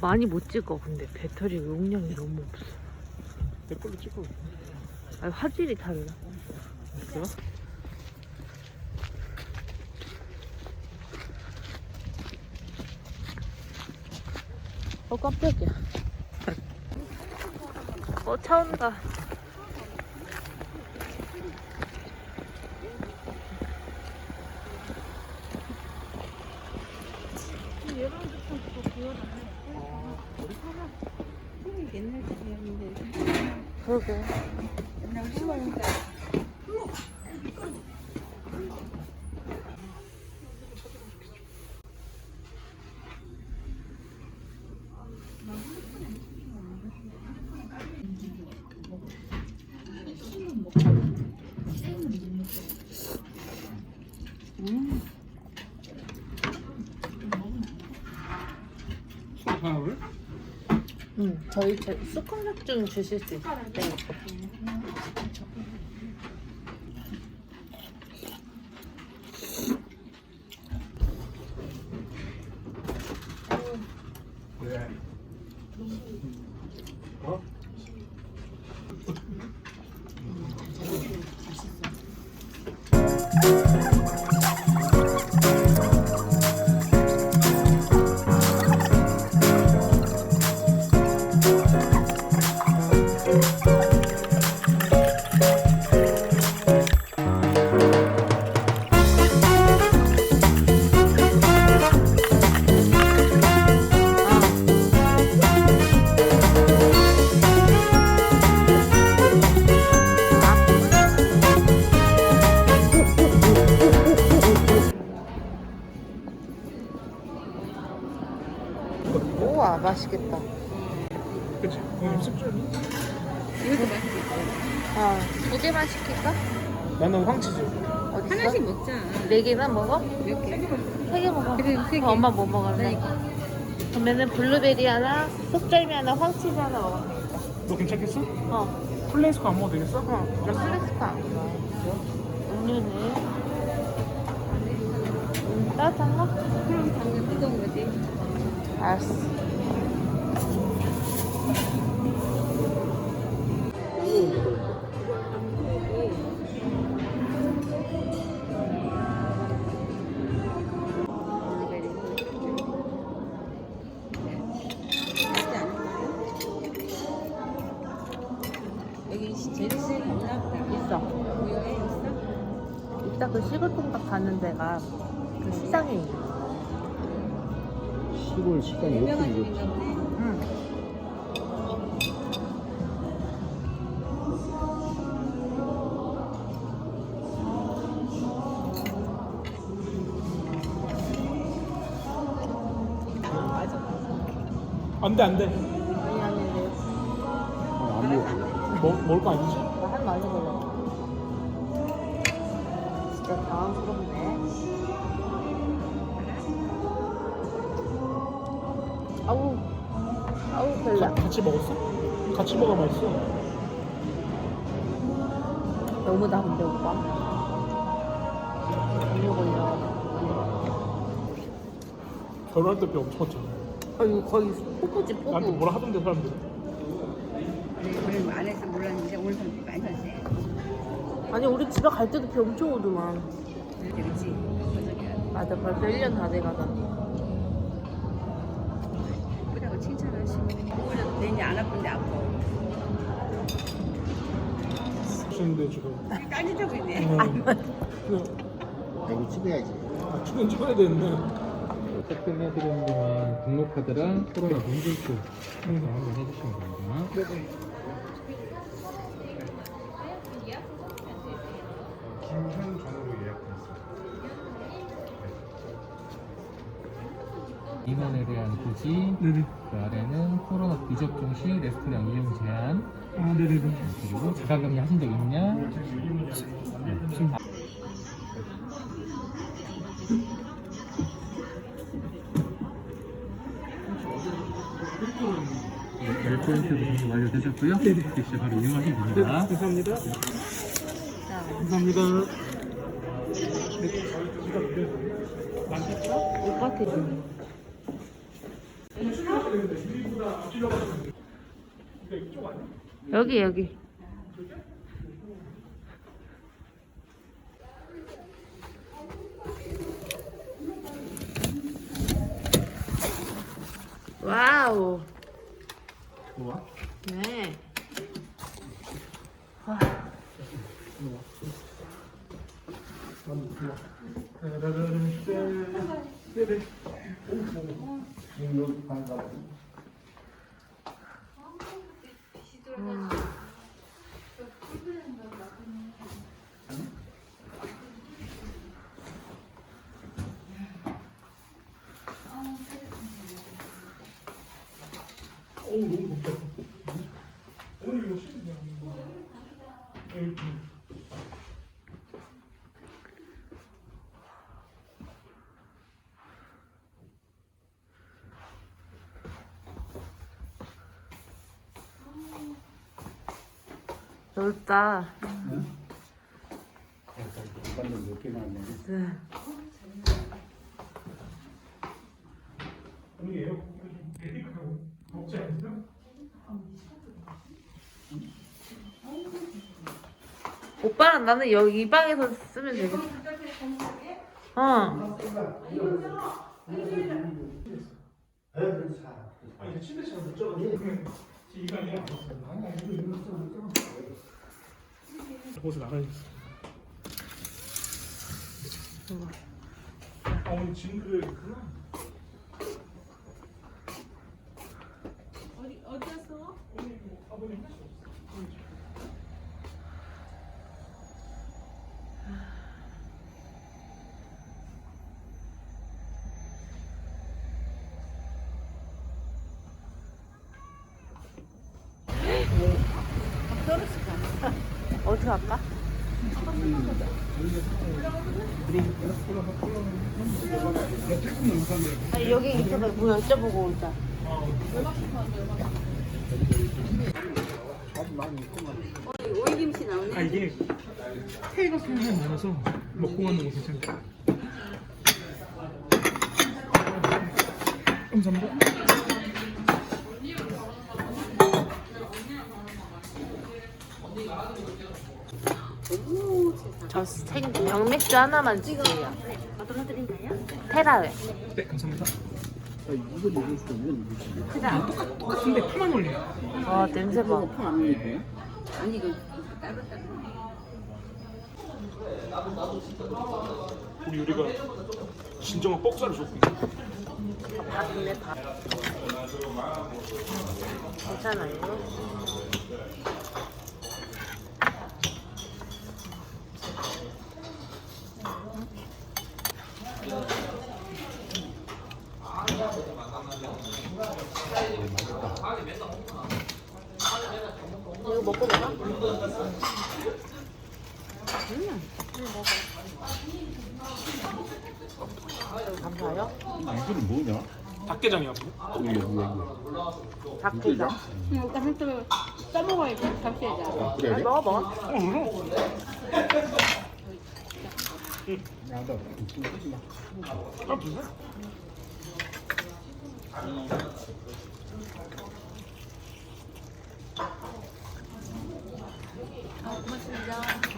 많이 못 찍어 근데. 배터리 용량이 너무 없어. 내 걸로 찍어. 아, 화질이 달라. 그래? 어 깜짝이야. 어 차 온다 옛날 집이었는데 그러게 옛날 저희 제 숟가락 좀 주실 수 있어요? 네. 어디 있어? 하나씩 먹자 네 개만 먹어? 몇 개? 세 개 먹어. 그래, 세 개. 그럼 엄마 뭐 먹을래? 네. 그러면은 블루베리 하나, 속절미 하나, 황치즈 하나 먹어. 너 괜찮겠어? 어, 플레이스코 안 먹어도 되겠어? 어. 나 플렉스카 안 좋아해. 음료는 음, 따뜻한 거? 그럼 당근 뜨거운 거지 알았어. 제주시에 있나 보다 있어. 있어? 이따 그 시골통닭 가는 데가 그 시장에 있어. 시골 식당이 유명한 집인가 보네 응. 안 돼, 안 돼. 아니, 아닌데. 안 먹어. 먹, 먹을 거 아니지? 나한 많이 먹어. 진짜 당황스럽네. 아우, 아우, 별로. 가, 같이 먹었어? 같이 먹어 맛있어. 너무 다른데, 오빠? 음료 걸려. 결혼할 때배 엄청 컸잖아. 아, 이거 거의 포구지, 포구. 나한테 뭐라 하던데 사람들. 네, 오늘 안에서 몰랐는데 오늘 좀 많이 샀네 아니, 우리 집에 갈 때도 비 엄청 오더만. 저녁에 맞아, 벌써 1년 다 돼가다. 예쁘다고 칭찬하시고 오히려 내 이제 안 아픈데 아파 하시는데 지금. 까지적고 있네 음. 여기 찍어야지. 아, 출연 찍어야 되는데. 접근해드리는 동안 등록카드랑 코로나 문진표 한번 해주시면 됩니다. 인원에 대한 고지, 네네. 그 아래는 코로나 비접종 시 레스토랑 이용 제한, 아, 네네네. 그리고 자가격리 하신 적 있냐? 네, 10%도 정리 완료되셨고요. 이제 바로 이용하시면 네, 됩니다. 감사합니다. 자, 감사합니다. 여기 여기. 와우. 좋아? 네. 와. 따라라라. 네네. 오, 오. 이거 반가워. 데리고 먹지 않았어요? 오빠랑 나는 여기 이 방에서 쓰면 되겠다. 어. 아니 침대 잘못 잡았는데 이간이 안 왔어요. 아니 아니 이거 이거 좀 거기서 나가야겠어. 아 오늘 징크였구나. 어디 어디였어? 오늘 아버님 할수 없어. 어디 갈까? 아니 여기 있어서 뭐 여쭤보고 오자. 오이김치 나오네. 아 이게 회가 소리가 많아서 먹고 가는 거 괜찮다. 감사합니다. 저 생, 병맥주 하나만 주세요. 어떤 거 드릴까요? 테라웨. 네 감사합니다. 아, 이건 있어. 테라. 똑같은데 파만 올려. 와 냄새 봐. 안 올리네. 아니 이거. 우리 우리가 진정한 뻑살을 줬고 있어. 밥이네 밥. 괜찮아 이거? 이거 먹고 먹어? 음. 감사해요. 이거는 뭐냐? 닭게장이야. 여기 여기 여기. 닭게장. 응, 오빠 한또 써먹어야지. 잡채자. 아, 그래? 아니, 먹어 먹어. 어 거지 마. 아 무슨?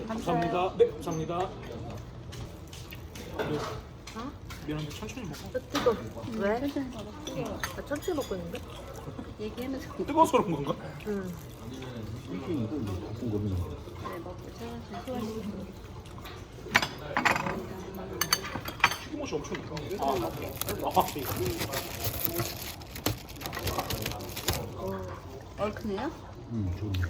감사합니다. 네, 감사합니다. 네. 미안한데 천천히 먹어. 뜨거. 왜? 나 천천히 먹고 있는데? 얘기하면서 뜨거워서 그런 건가? 응. 이게 이거 무슨 거는? 그래 먹고 천천히 소화시키고. 튀김옷이 엄청 있다. 아, 아, 네. 얼큰해요? 음, 좋네.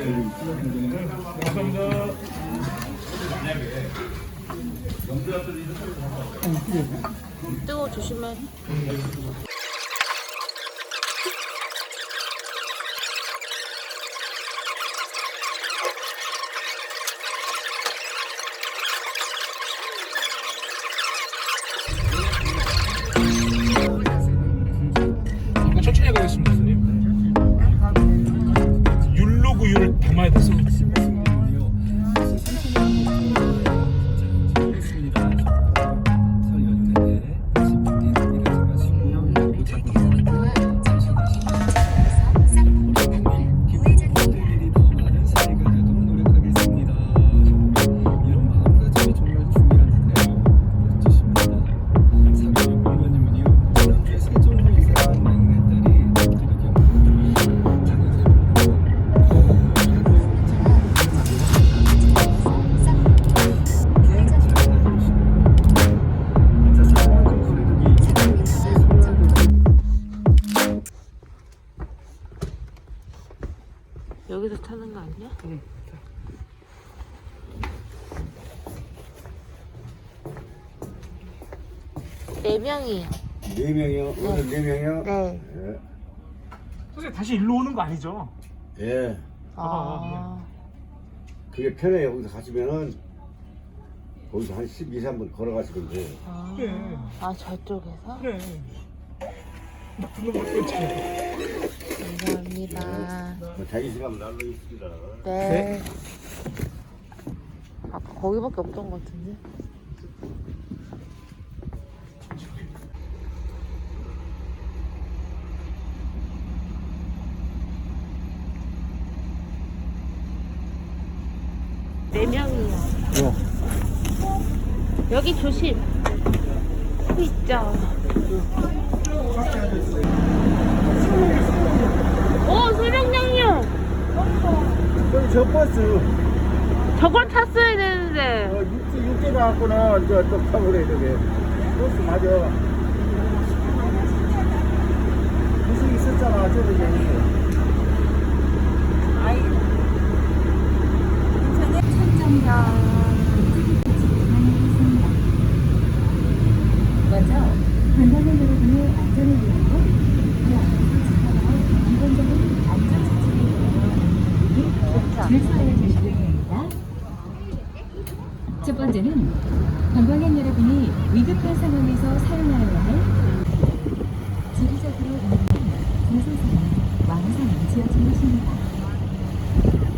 감사합니다. 뜨거워 조심해. 담아야 돼서. 여기서 응. 네 명이요. 네 명이요? 오늘 네 명이요? 네. 예. 선생님 다시 일로 오는 거 아니죠? 예. 아. 그게 편해요. 여기서 가시면은 거기서 한 12, 3분 걸어가시면 돼요. 아, 그래. 아 저쪽에서? 그래. 감사합니다. 뭐 자기 시간 날로 있습니다. 네. 아까 거기밖에 없던 것 같은데. 네 명이요. 여기 조심. 그 있죠. 오, 소령량요. 여기 저 버스 저걸 탔어야 되는데. 어, 육지 육지 나왔구나. 이제 또 타버려야 되게. 버스 맞아. 무슨 있었잖아 저기. 먼저 관광객 여러분의 안전을 위하여 기본적인 안전 준수하여 주시기 바랍니다. 첫 번째는 관광객 여러분이 위급한 상황에서 사용하여야 할 지리적으로 인한 불소사는 완성이 지어진 것입니다.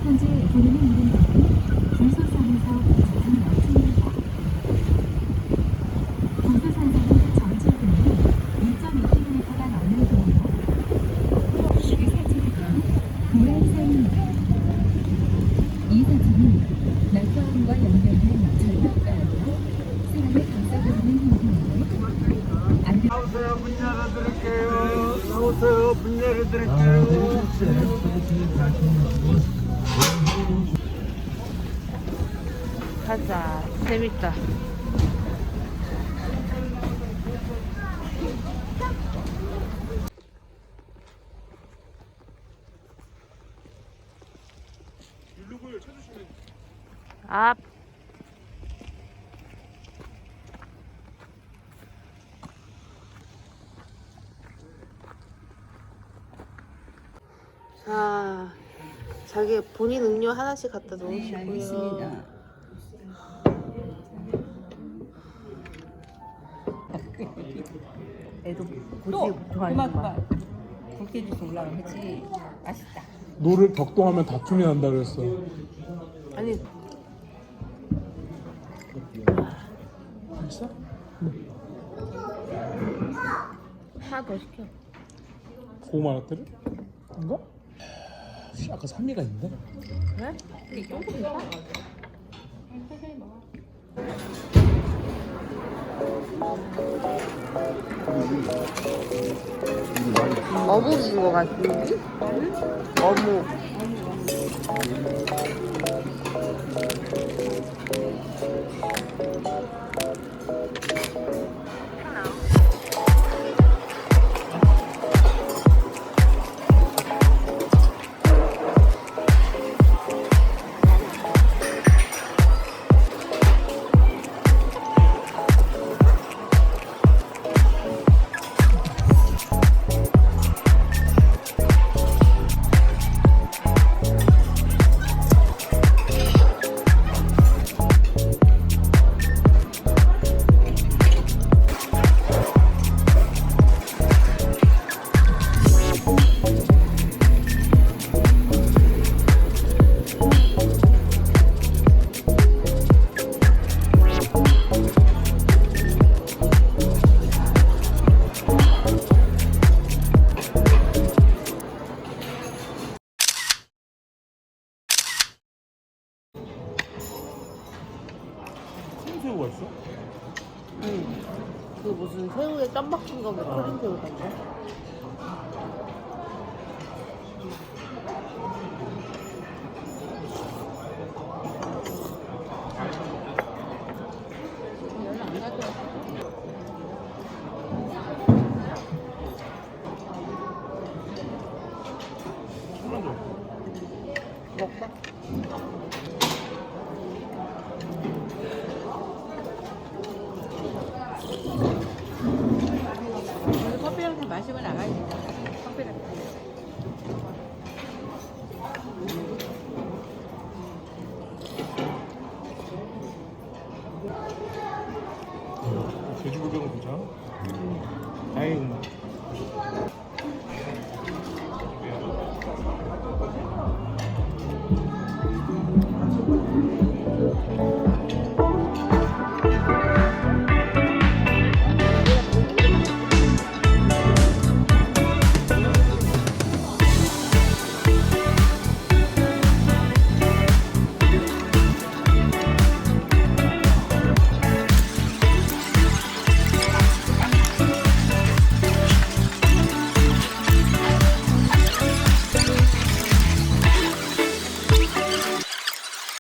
현재 보이는 이름은 불소산에서 부착한 열차입니다. 공수산성은 전체 금액이 2.2km가 넘는 금이고 시기 산책은 구란산입니다. 이 산책은 낙화원과 연결된 전력가 아니라 사람을 감싸버리는 형태인데 안전 나오세요 문 열어드릴게요 나오세요 문 열어드릴게요 가자. 재밌다. 율로구유 쳐주시면 앞. 자, 자기 본인 음료 하나씩 갖다 놓으시고요. 알겠습니다. 애도 고지 좋아하는 거 굵게 주서 올라가면 했지 맛있다. 노를 격동하면 다툼이 난다 그랬어. 아니, 있어? 하나 더 시켜. 고구마 라떼를? 인가? 아까 산미가 있는데? 이 정도 괜찮아? 어묵인 것 같은데? 어묵. 생새 거면 끓인 새우 같아. 먹